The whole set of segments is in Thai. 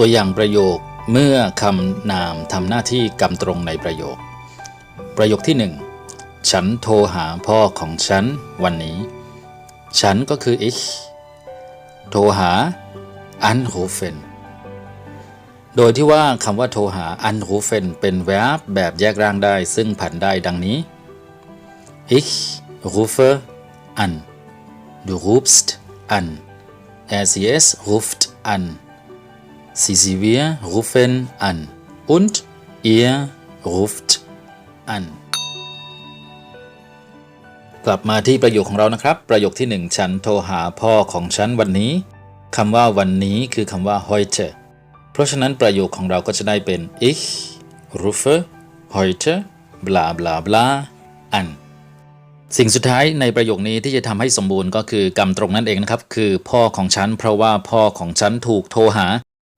ตัวอย่างประโยคเมื่อคำนามทำหน้าที่กำตรงในประโยค ประโยคที่หนึ่งฉันโทรหาพ่อของฉันวันนี้ ฉันก็คือ ich โทรหา anrufen โดยที่ว่าคำว่าโทรหา anrufen เป็น verb แบบแยกร่างได้ซึ่งผันได้ดังนี้ ich rufe an du rufst an er sie es ruft an sie sie wir rufen an und ihr ruft an กลับมาที่ประโยคของเรานะครับ ประโยคที่หนึ่งฉันโทรหาพ่อของฉันวันนี้คำว่าวันนี้คือคำว่า heute เพราะฉะนั้นประโยคของเราก็จะได้เป็น ich rufe heute bla bla bla an สิ่งสุดท้ายในประโยคนี้ที่จะทำให้สมบูรณ์ก็คือกรรมตรงนั่นเองนะครับ คือพ่อของฉันเพราะว่าพ่อของฉันถูกโทรหา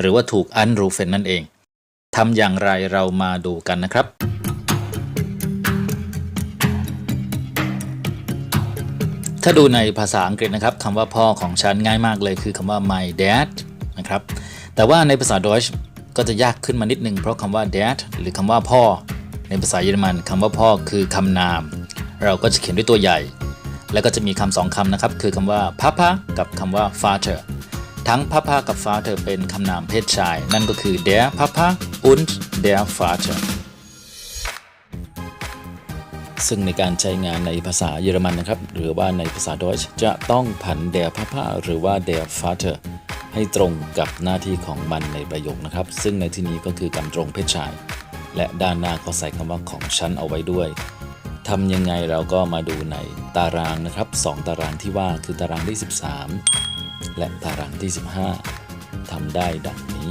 หรือว่าถูกอันรูเฟนนั่นเองทำอย่างไรเรามาดูกันนะครับถ้าดูในภาษาอังกฤษนะครับคำว่าพ่อของฉันง่ายมากเลยคือคำว่า my dad นะครับ แต่ว่าในภาษาดอยช์ก็จะยากขึ้นมานิดนึงเพราะคำว่า dad หรือคำว่าพ่อ ในภาษาเยอรมันคำว่าพ่อคือคำนาม เราก็จะเขียนด้วยตัวใหญ่ แล้วก็จะมีคำสองคำนะครับ คือคำว่า papa กับคำว่า father ทั้ง papa กับ father เป็นคำนามเพศชาย นั่นก็คือ der papa und der vater ซึ่งในการใช้งานในภาษาเยอรมันนะครับ หรือว่าในภาษาดอยช์จะต้องผัน der papa หรือว่า der vater ให้ตรงกับหน้าที่ของมันในประโยคนะครับ ซึ่งในที่นี้ก็คือกำตรงเพศชาย และด้านหน้าก็ใส่คำว่าของฉันเอาไว้ด้วยทำยังไงเราก็มาดูในตารางนะครับ 2 ตารางที่ว่าคือตารางที่ 13 และตารางที่ 15 ทำได้ดังนี้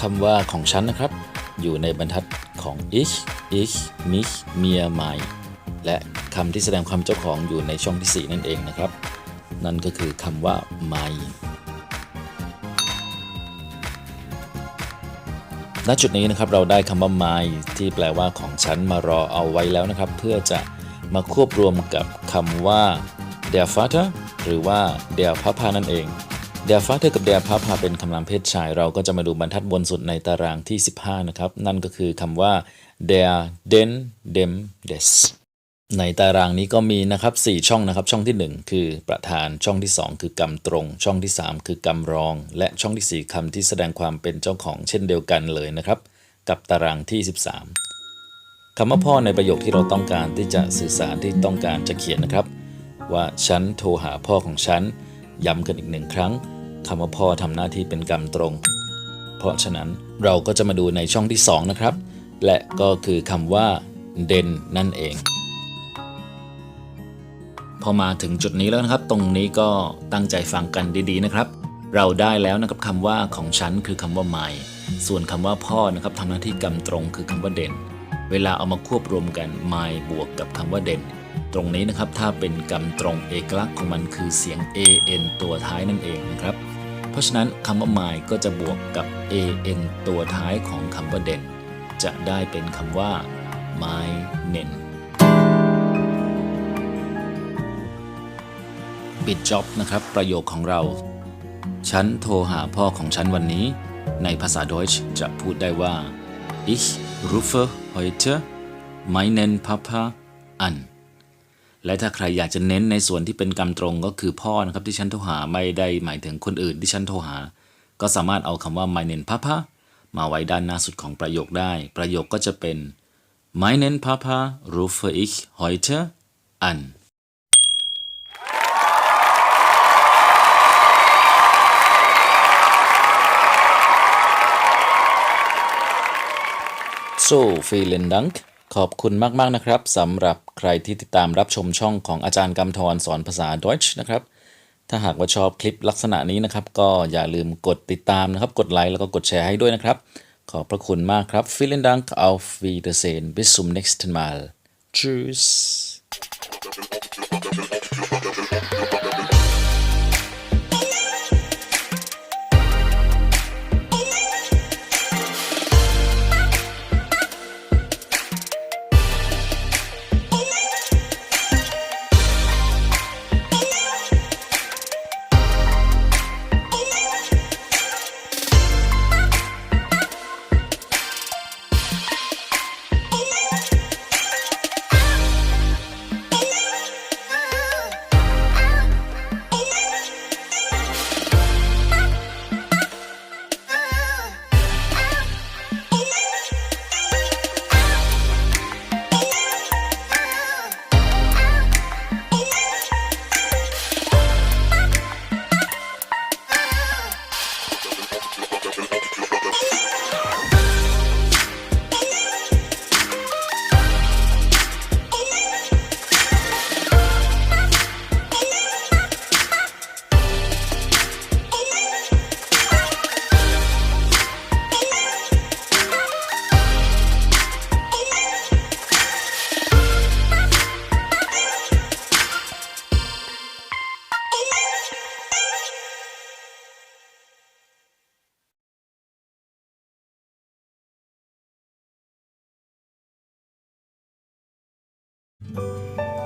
คำว่าของฉันนะครับ อยู่ในบรรทัดของ ich ich mich mir mein และคำที่แสดงความเจ้าของอยู่ในช่องที่ 4 นั่นเองนะครับ นั่นก็คือคำว่า mein ณจุดนี้นะครับเราได้คำว่า my ที่แปลว่าของฉันมารอเอาไว้แล้วนะครับ เพื่อจะมาควบรวมกับคำว่า der Vater หรือว่า der Papa นั่นเอง der Vater กับ der Papa เป็นคำนามเพศชาย เราก็จะมาดูบรรทัดบนสุดในตารางที่ 15 นะครับ นั่นก็คือคำว่า der den dem des ในตารางนี้ก็มีนะครับ 4 ช่องนะครับ ช่องที่ 1 คือประธานช่องที่ 2 คือกรรมตรง ช่องที่ 3 คือกรรมรอง และช่องที่ 4คำที่แสดงความเป็นเจ้าของเช่นเดียวกันเลยนะครับ กับตารางที่ 13คำว่าพ่อในประโยคที่เราต้องการที่จะสื่อสารที่ต้องการจะเขียนนะครับ ว่าฉันโทรหาพ่อของฉันย้ำกันอีกหนึ่งครั้งคำว่าพ่อทำหน้าที่เป็นกรรมตรง เพราะฉะนั้นเราก็จะมาดูในช่องที่ 2 นะครับ และก็คือคำว่าเดนนั่นเอง อมาถึงจุดนี้แล้วนะครับ ตรงนี้ก็ตั้งใจฟังกันดีๆนะครับ เราได้แล้วนะครับคำว่าของฉันคือคำว่า my ส่วนคำว่าพ่อนะครับทำหน้าที่กำตรงคือคำว่าเด่น เวลาเอามาควบรวมกัน my บวกกับคำว่าเด่น ตรงนี้นะครับถ้าเป็นกำตรงเอกลักษณ์ของมันคือเสียง an ตัวท้ายนั่นเองนะครับ เพราะฉะนั้นคำว่า my ก็จะบวกกับ an ตัวท้ายของคำว่าเด่น จะได้เป็นคำว่า my nen ปิดจ็อบนะครับ ประโยคของเรา ฉันโทรหาพ่อของฉันวันนี้ ในภาษาดอยช์จะพูดได้ว่า ich rufe heute meinen Papa an และถ้าใครอยากจะเน้นในส่วนที่เป็นกรรมตรงก็คือพ่อนะครับที่ฉันโทรหาไม่ได้หมายถึงคนอื่นที่ฉันโทรหา ก็สามารถเอาคำว่า meinen Papa มาไว้ด้านหน้าสุดของประโยคได้ ประโยคก็จะเป็น meinen Papa rufe ich heute an so vielen Dank ขอบคุณมาก ๆ นะครับสำหรับใครที่ติดตามรับชมช่องของอาจารย์กำธรสอนภาษา Deutsch นะครับ ถ้าหากว่าชอบคลิปลักษณะนี้นะครับ ก็อย่าลืมกดติดตามนะครับ กดไลค์แล้วก็กดแชร์ให้ด้วยนะครับ ขอบพระคุณมากครับ vielen Dank auf Wiedersehen bis zum nächsten Mal tschüss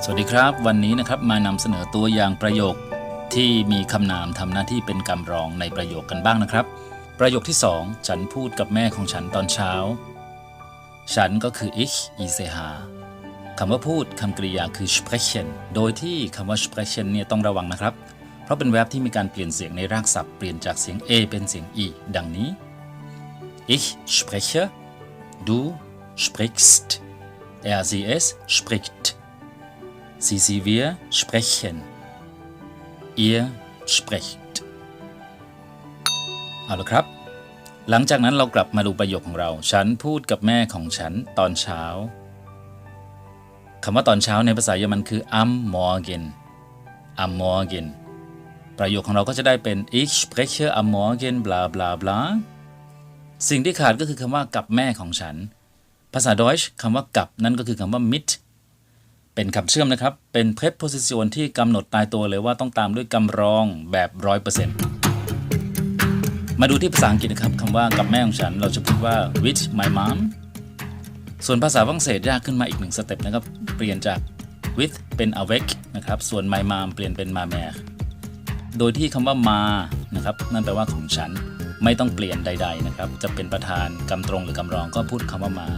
สวัสดีครับ วันนี้นะครับมานำเสนอตัวอย่างประโยคที่มีคำนามทำหน้าที่เป็นกำรองในประโยคกันบ้างนะครับ ประโยคที่สองฉันพูดกับแม่ของฉันตอนเช้า ฉันก็คือ ich ich sehe คำว่าพูดคำกริยาคือ sprechen โดยที่คำว่า sprechen เนี่ยต้องระวังนะครับ เพราะเป็นแวบที่มีการเปลี่ยนเสียงในรากศัพท์เปลี่ยนจากเสียง a เป็นเสียง e ดังนี้ ich spreche du sprichst er sie es spricht Sie, sie, wir sprechen. Ihr sprecht. เอาละครับ หลังจากนั้นเรากลับมาดูประโยคของเรา ฉันพูดกับแม่ของฉันตอนเช้า คำว่าตอนเช้าในภาษาเยอรมันคือ am Morgen am Morgen ประโยคของเราก็จะได้เป็น ich spreche am Morgen bla bla bla สิ่งที่ขาดก็คือคำว่ากับแม่ของฉัน ภาษาดอยช์คำว่ากับนั่นก็คือคำว่า mit เป็นคำเชื่อมนะครับ เป็น preposition ที่กำหนดตายตัวเลยว่าต้องตามด้วยกำรองแบบร้อยเปอร์เซ็นต์มาดูที่ภาษาอังกฤษนะครับคำว่ากับแม่ของฉัน เราจะพูดว่า with my mom ส่วนภาษาฝรั่งเศสยากขึ้นมาอีกหนึ่งสเต็ปนะครับ เปลี่ยนจาก with เป็น avec นะครับ ส่วน my mom เปลี่ยนเป็น ma mère โดยที่คำว่ามานะครับ นั่นแปลว่าของฉัน ไม่ต้องเปลี่ยนใด ๆ นะครับ จะเป็นประธานกำตรงหรือกำรองก็พูดคำว่ามา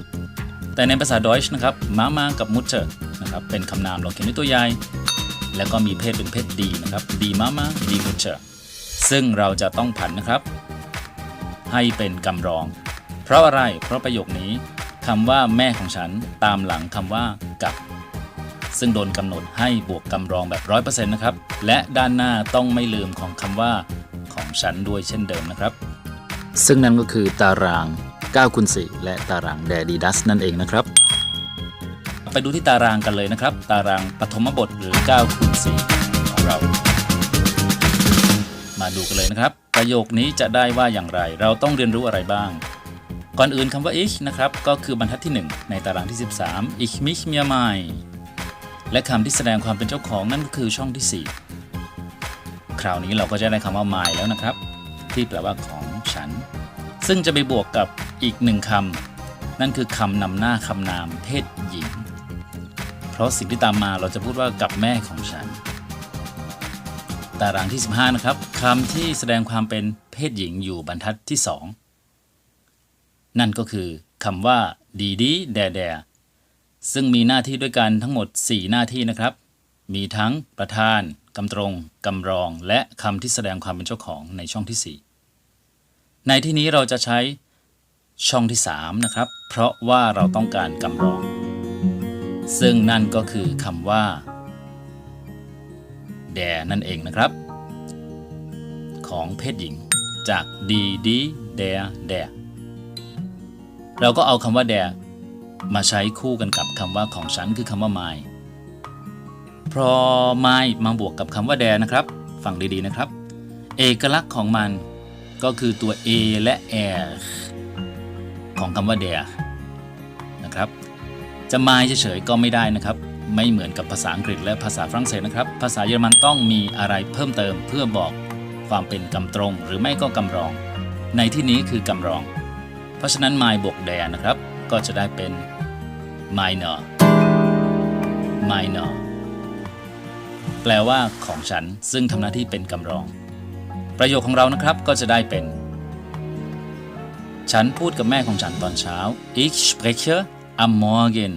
แต่ในภาษาดอยช์นะครับมามากับมุตเตอร์นะครับเป็นคำนามเราเขียนด้วยตัวใหญ่แล้วก็มีเพศเป็นเพศดีนะครับดีมามาดีมุตเตอร์ซึ่งเราจะต้องผันนะครับ ให้เป็นกำรอง เพราะอะไรเพราะประโยคนี้คำว่าแม่ของฉันตามหลังคำว่ากับซึ่งโดนกำหนดให้บวกกำรองแบบร้อยเปอร์เซ็นต์นะครับ และด้านหน้าต้องไม่ลืมของคำว่าของฉันด้วยเช่นเดิมนะครับ ซึ่งนั่นก็คือตาราง 9คูณ4และตารางแดดีดัสนั่นเองนะครับ ไปดูที่ตารางกันเลยนะครับ ตารางปฐมบทหรือ9คูณ4ของเรา มาดูกันเลยนะครับ ประโยคนี้จะได้ว่าอย่างไร เราต้องเรียนรู้อะไรบ้าง ก่อนอื่นคำว่า ich นะครับ ก็คือบรรทัดที่ 1 ในตารางที่ 13 ich mich mir mein และคำที่แสดงความเป็นเจ้าของนั่นก็คือช่องที่ 4 คราวนี้เราก็จะได้คำว่า my แล้วนะครับ ที่แปลว่าของ ซึ่งจะไปบวกกับอีกหนึ่งคำนั่นคือคำนำหน้าคำนามเพศหญิง เพราะสิ่งที่ตามมาเราจะพูดว่ากับแม่ของฉัน ตารางที่ 15 นะครับคำที่แสดงความเป็นเพศหญิงอยู่บรรทัดที่ 2 นั่นก็คือคำว่าดีดีแดแดซึ่งมีหน้าที่ด้วยกันทั้งหมด 4 หน้าที่นะครับ มีทั้งประธานกำตรงกำรอง และคำที่แสดงความเป็นเจ้าของในช่องที่ 4 ในที่นี้เราจะใช้ช่องที่ 3 นะครับ เพราะว่าเราต้องการกำรอง ซึ่งนั่นก็คือคำว่าแดนั่นเองนะครับ ของเพศหญิงจากดีดีแดแดเราก็เอาคำว่าแดมาใช้คู่กันกับคำว่าของฉันคือคำว่า my พอ my มาบวกกับคำว่าแดนะครับ ฟังดีๆนะครับ เอกลักษณ์ของมัน ก็คือตัว a และ r ของคำว่า there นะครับ จะ my เฉยๆก็ไม่ได้นะครับ ไม่เหมือนกับภาษาอังกฤษและภาษาฝรั่งเศสนะครับ ภาษาเยอรมันต้องมีอะไรเพิ่มเติมเพื่อบอกความเป็นกำตรงหรือไม่ก็กำรอง ในที่นี้คือกำรอง เพราะฉะนั้น my บวก there นะครับ ก็จะได้เป็น minor minor แปลว่าของฉันซึ่งทำหน้าที่เป็นกำรอง ประโยคของเรานะครับก็จะได้เป็น ฉันพูดกับแม่ของฉันตอนเช้า ich spreche am Morgen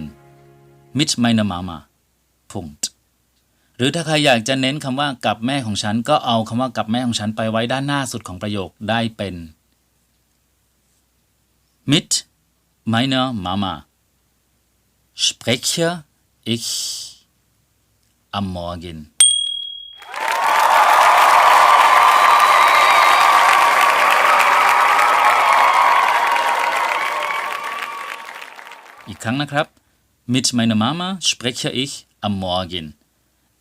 mit meiner Mama Punkt หรือถ้าใครอยากจะเน้นคำว่ากับแม่ของฉัน ก็เอาคำว่ากับแม่ของฉันไปไว้ด้านหน้าสุดของประโยคได้เป็น mit meiner Mama spreche ich am Morgen อีกครั้งนะครับ mit meiner Mama spreche ich am Morgen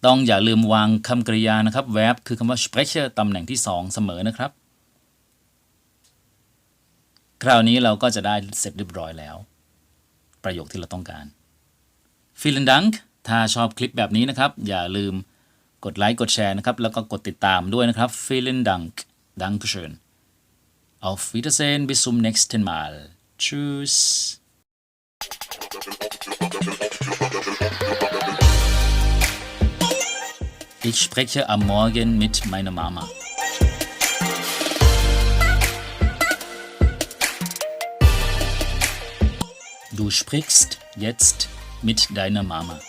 ต้องอย่าลืมวางคำกริยานะครับ verb คือคำว่า spreche ตำแหน่งที่ 2 เสมอนะครับ คราวนี้เราก็จะได้เสร็จเรียบร้อยแล้ว ประโยคที่เราต้องการ vielen Dank ถ้าชอบคลิปแบบนี้นะครับ อย่าลืมกดไลค์กดแชร์นะครับ แล้วก็กดติดตามด้วยนะครับ vielen Dank Dankeschön Auf Wiedersehen bis zum nächsten Mal Tschüss Ich spreche am Morgen mit meiner Mama. Du sprichst jetzt mit deiner Mama.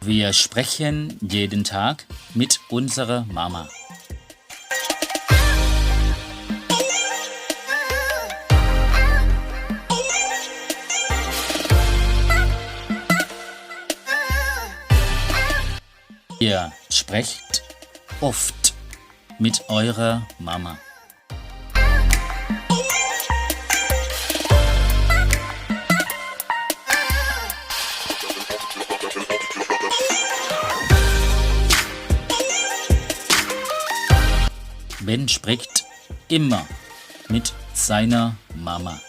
Wir sprechen jeden Tag mit unserer Mama. Ihr sprecht oft mit eurer Mama. Ben spricht immer mit seiner Mama.